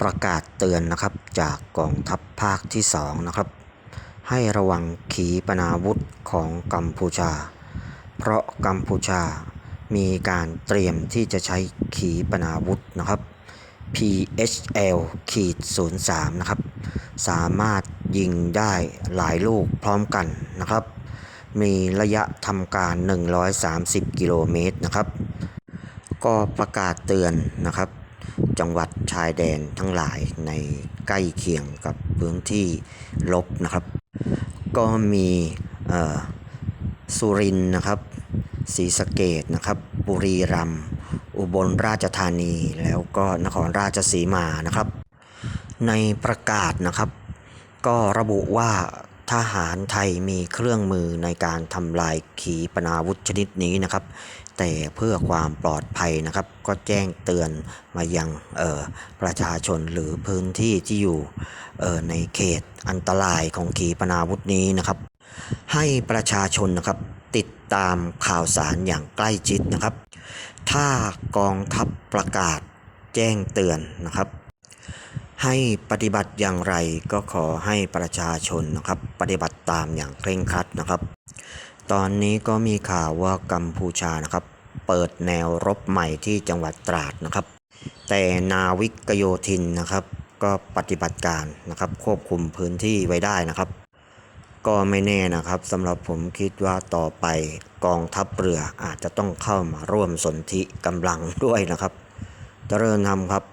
ประกาศเตือนนะครับจากกองทัพภาคที่สองนะครับให้ระวังขีปนาวุธของกัมพูชา เพราะกัมพูชามีการเตรียมที่จะใช้ขีปนาวุธนะครับ PHL ขีด03 นะครับ สามารถยิงได้หลายลูกพร้อมกันนะครับ มีระยะทำการ 130 กิโลเมตรนะครับ ก็ประกาศเตือนนะครับ จังหวัดชายแดนทั้งหลายในใกล้เคียงกับพื้นที่ลบนะครับ ก็มีสุรินนะครับศรีสะเกดนะครับ บุรีรัมย์อุบลราชธานีแล้วก็นครราชสีมานะครับ ในประกาศนะครับ ก็ระบุว่า ทหารไทยมีเครื่องมือในการทำลายขีปนาวุธชนิดนี้นะครับ แต่เพื่อความปลอดภัยนะครับ ก็แจ้งเตือนมายังออประชาชนหรือพื้นที่ที่อยู่ในเขตอันตรายของขีปนาวุธนี้นะครับ ให้ประชาชนนะครับติดตามข่าวสารอย่างใกล้ชิดนะครับ ถ้ากองทัพประกาศแจ้งเตือนนะครับ ให้ปฏิบัติอย่างไรก็ขอให้ประชาชนนะครับ ปฏิบัติตามอย่างเคร่งครัดนะครับ ตอนนี้ก็มีข่าวว่ากัมพูชานะครับ เปิดแนวรบใหม่ที่จังหวัดตราดนะครับ แต่นาวิกโยธินนะครับ ก็ปฏิบัติการนะครับ ควบคุมพื้นที่ไว้ได้นะครับ ก็ไม่แน่นะครับสำหรับผมคิดว่าต่อไปกองทัพเรืออาจจะต้องเข้ามาร่วมสนธิกำลังด้วยนะครับ เจริญธรรมครับ